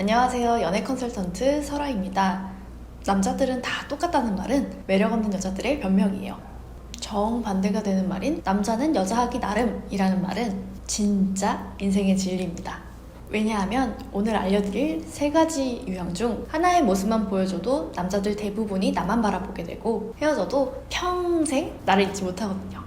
안녕하세요. 연애 컨설턴트 설아입니다. 남자들은 다 똑같다는 말은 매력 없는 여자들의 변명이에요. 정반대가 되는 말인 남자는 여자하기 나름이라는 말은 진짜 인생의 진리입니다. 왜냐하면 오늘 알려드릴 세 가지 유형 중 하나의 모습만 보여줘도 남자들 대부분이 나만 바라보게 되고 헤어져도 평생 나를 잊지 못하거든요.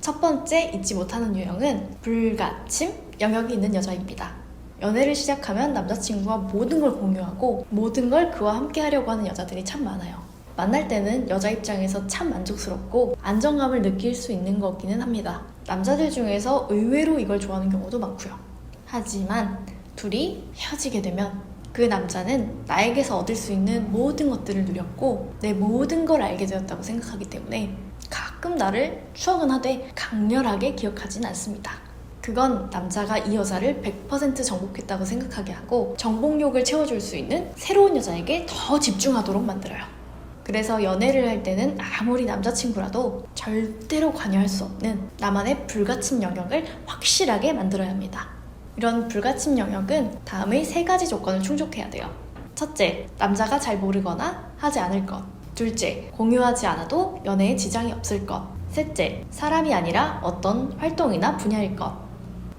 첫 번째 잊지 못하는 유형은 불가침 영역이 있는 여자입니다. 연애를 시작하면 남자친구와 모든 걸 공유하고 모든 걸 그와 함께 하려고 하는 여자들이 참 많아요. 만날 때는 여자 입장에서 참 만족스럽고 안정감을 느낄 수 있는 거기는 합니다. 남자들 중에서 의외로 이걸 좋아하는 경우도 많고요. 하지만 둘이 헤어지게 되면 그 남자는 나에게서 얻을 수 있는 모든 것들을 누렸고 내 모든 걸 알게 되었다고 생각하기 때문에 가끔 나를 추억은 하되 강렬하게 기억하진 않습니다. 그건 남자가 이 여자를 100% 정복했다고 생각하게 하고 정복욕을 채워줄 수 있는 새로운 여자에게 더 집중하도록 만들어요. 그래서 연애를 할 때는 아무리 남자친구라도 절대로 관여할 수 없는 나만의 불가침 영역을 확실하게 만들어야 합니다. 이런 불가침 영역은 다음의 세 가지 조건을 충족해야 돼요. 첫째, 남자가 잘 모르거나 하지 않을 것. 둘째, 공유하지 않아도 연애에 지장이 없을 것. 셋째, 사람이 아니라 어떤 활동이나 분야일 것.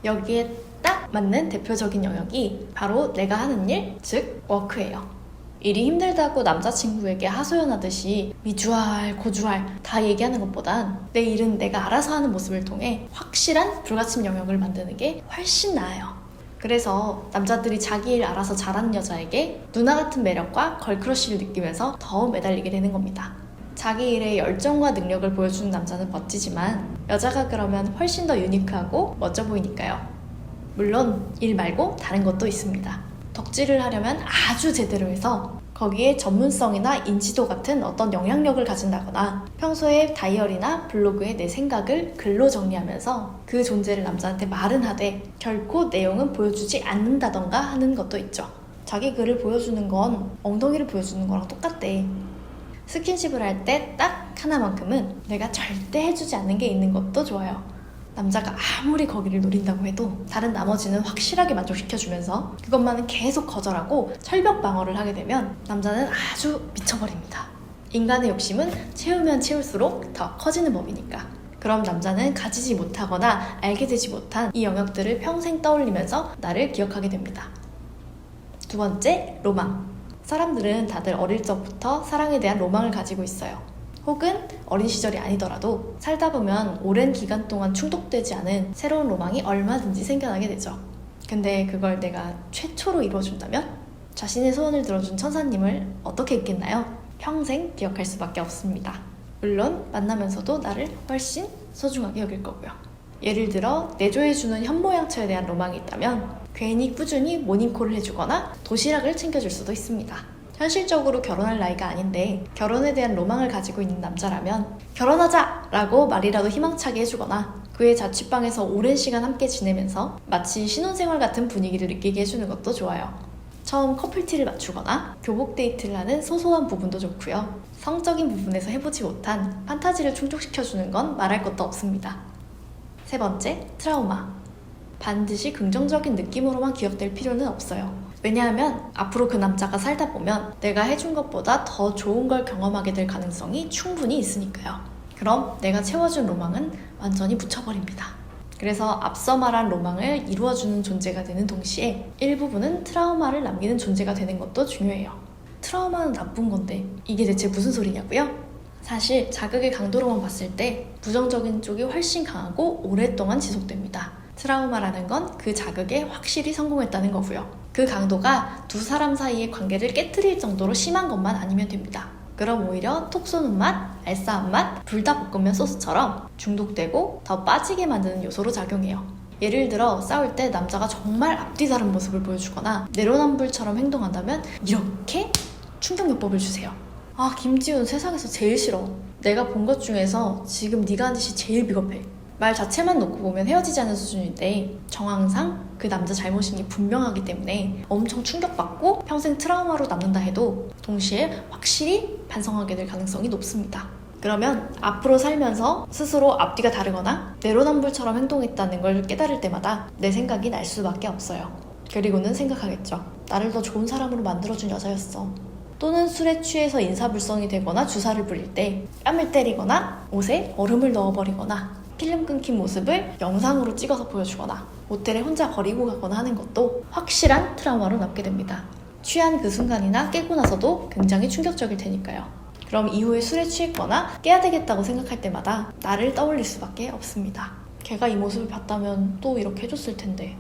여기에 딱 맞는 대표적인 영역이 바로 내가 하는 일, 즉 워크예요. 일이 힘들다고 남자친구에게 하소연하듯이 미주알, 고주알 다 얘기하는 것보단 내 일은 내가 알아서 하는 모습을 통해 확실한 불가침 영역을 만드는 게 훨씬 나아요. 그래서 남자들이 자기 일 알아서 잘하는 여자에게 누나 같은 매력과 걸크러쉬를 느끼면서 더 매달리게 되는 겁니다. 자기 일에 열정과 능력을 보여주는 남자는 멋지지만 여자가 그러면 훨씬 더 유니크하고 멋져 보이니까요. 물론 일 말고 다른 것도 있습니다. 덕질을 하려면 아주 제대로 해서 거기에 전문성이나 인지도 같은 어떤 영향력을 가진다거나 평소에 다이어리나 블로그에 내 생각을 글로 정리하면서 그 존재를 남자한테 말은 하되 결코 내용은 보여주지 않는다던가 하는 것도 있죠. 자기 글을 보여주는 건 엉덩이를 보여주는 거랑 똑같대. 스킨십을 할 때 딱 하나만큼은 내가 절대 해주지 않는 게 있는 것도 좋아요. 남자가 아무리 거기를 노린다고 해도 다른 나머지는 확실하게 만족시켜주면서 그것만은 계속 거절하고 철벽 방어를 하게 되면 남자는 아주 미쳐버립니다. 인간의 욕심은 채우면 채울수록 더 커지는 법이니까. 그럼 남자는 가지지 못하거나 알게 되지 못한 이 영역들을 평생 떠올리면서 나를 기억하게 됩니다. 두 번째, 로망. 사람들은 다들 어릴 적부터 사랑에 대한 로망을 가지고 있어요. 혹은 어린 시절이 아니더라도 살다 보면 오랜 기간 동안 충족되지 않은 새로운 로망이 얼마든지 생겨나게 되죠. 근데 그걸 내가 최초로 이루어준다면 자신의 소원을 들어준 천사님을 어떻게 잊겠나요? 평생 기억할 수밖에 없습니다. 물론 만나면서도 나를 훨씬 소중하게 여길 거고요. 예를 들어 내조해주는 현모양처에 대한 로망이 있다면 괜히 꾸준히 모닝콜을 해주거나 도시락을 챙겨줄 수도 있습니다. 현실적으로 결혼할 나이가 아닌데 결혼에 대한 로망을 가지고 있는 남자라면 결혼하자! 라고 말이라도 희망차게 해주거나 그의 자취방에서 오랜 시간 함께 지내면서 마치 신혼생활 같은 분위기를 느끼게 해주는 것도 좋아요. 처음 커플티를 맞추거나 교복 데이트를 하는 소소한 부분도 좋고요. 성적인 부분에서 해보지 못한 판타지를 충족시켜주는 건 말할 것도 없습니다. 세 번째, 트라우마. 반드시 긍정적인 느낌으로만 기억될 필요는 없어요. 왜냐하면 앞으로 그 남자가 살다 보면 내가 해준 것보다 더 좋은 걸 경험하게 될 가능성이 충분히 있으니까요. 그럼 내가 채워준 로망은 완전히 묻혀버립니다. 그래서 앞서 말한 로망을 이루어주는 존재가 되는 동시에 일부분은 트라우마를 남기는 존재가 되는 것도 중요해요. 트라우마는 나쁜 건데 이게 대체 무슨 소리냐고요? 사실 자극의 강도로만 봤을 때 부정적인 쪽이 훨씬 강하고 오랫동안 지속됩니다. 트라우마라는 건 그 자극에 확실히 성공했다는 거고요. 그 강도가 두 사람 사이의 관계를 깨뜨릴 정도로 심한 것만 아니면 됩니다. 그럼 오히려 톡 쏘는 맛, 알싸한 맛, 불닭볶음면 소스처럼 중독되고 더 빠지게 만드는 요소로 작용해요. 예를 들어 싸울 때 남자가 정말 앞뒤 다른 모습을 보여주거나 내로남불처럼 행동한다면 이렇게 충격요법을 주세요. 아 김지훈 세상에서 제일 싫어. 내가 본 것 중에서 지금 네가 한 짓이 제일 비겁해. 말 자체만 놓고 보면 헤어지지 않은 수준인데 정황상 그 남자 잘못인 게 분명하기 때문에 엄청 충격받고 평생 트라우마로 남는다 해도 동시에 확실히 반성하게 될 가능성이 높습니다. 그러면 앞으로 살면서 스스로 앞뒤가 다르거나 내로남불처럼 행동했다는 걸 깨달을 때마다 내 생각이 날 수밖에 없어요. 그리고는 생각하겠죠. 나를 더 좋은 사람으로 만들어준 여자였어. 또는 술에 취해서 인사불성이 되거나 주사를 부릴 때 뺨을 때리거나 옷에 얼음을 넣어버리거나 필름 끊긴 모습을 영상으로 찍어서 보여주거나 모텔에 혼자 버리고 가거나 하는 것도 확실한 트라우마로 남게 됩니다. 취한 그 순간이나 깨고 나서도 굉장히 충격적일 테니까요. 그럼 이후에 술에 취했거나 깨야 되겠다고 생각할 때마다 나를 떠올릴 수밖에 없습니다. 걔가 이 모습을 봤다면 또 이렇게 해줬을 텐데.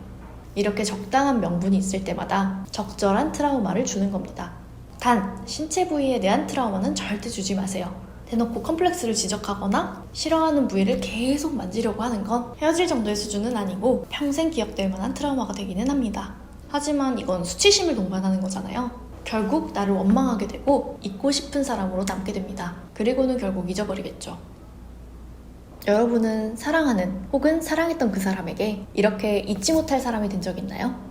이렇게 적당한 명분이 있을 때마다 적절한 트라우마를 주는 겁니다. 단, 신체 부위에 대한 트라우마는 절대 주지 마세요. 대놓고 컴플렉스를 지적하거나 싫어하는 부위를 계속 만지려고 하는 건 헤어질 정도의 수준은 아니고 평생 기억될 만한 트라우마가 되기는 합니다. 하지만 이건 수치심을 동반하는 거잖아요. 결국 나를 원망하게 되고 잊고 싶은 사람으로 남게 됩니다. 그리고는 결국 잊어버리겠죠. 여러분은 사랑하는 혹은 사랑했던 그 사람에게 이렇게 잊지 못할 사람이 된 적 있나요?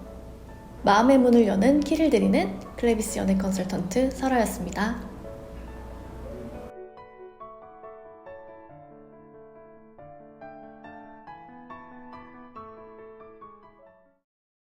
마음의 문을 여는 키를 드리는 클레비스 연애 컨설턴트 설아였습니다.